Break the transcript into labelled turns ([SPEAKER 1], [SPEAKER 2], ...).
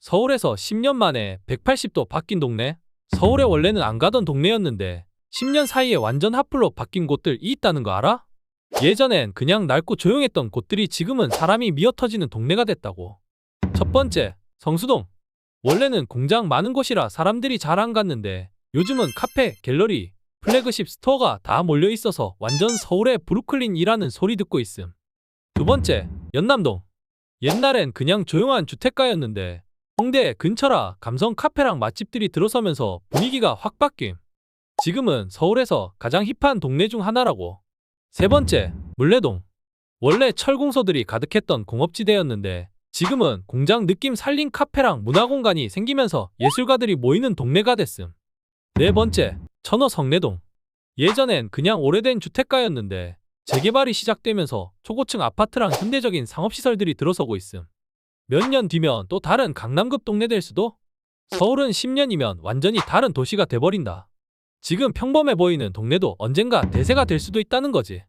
[SPEAKER 1] 서울에서 10년 만에 180도 바뀐 동네? 서울에 원래는 안 가던 동네였는데 10년 사이에 완전 핫플로 바뀐 곳들이 있다는 거 알아? 예전엔 그냥 낡고 조용했던 곳들이 지금은 사람이 미어터지는 동네가 됐다고. 첫 번째, 성수동. 원래는 공장 많은 곳이라 사람들이 잘 안 갔는데 요즘은 카페, 갤러리, 플래그십 스토어가 다 몰려 있어서 완전 서울의 브루클린이라는 소리 듣고 있음. 두 번째, 연남동. 옛날엔 그냥 조용한 주택가였는데 홍대 근처라 감성 카페랑 맛집들이 들어서면서 분위기가 확 바뀜. 지금은 서울에서 가장 힙한 동네 중 하나라고. 세 번째, 물레동. 원래 철공소들이 가득했던 공업지대였는데 지금은 공장 느낌 살린 카페랑 문화공간이 생기면서 예술가들이 모이는 동네가 됐음. 네 번째, 천호 성내동. 예전엔 그냥 오래된 주택가였는데 재개발이 시작되면서 초고층 아파트랑 현대적인 상업시설들이 들어서고 있음. 몇 년 뒤면 또 다른 강남급 동네 될 수도? 서울은 10년이면 완전히 다른 도시가 돼버린다. 지금 평범해 보이는 동네도 언젠가 대세가 될 수도 있다는 거지.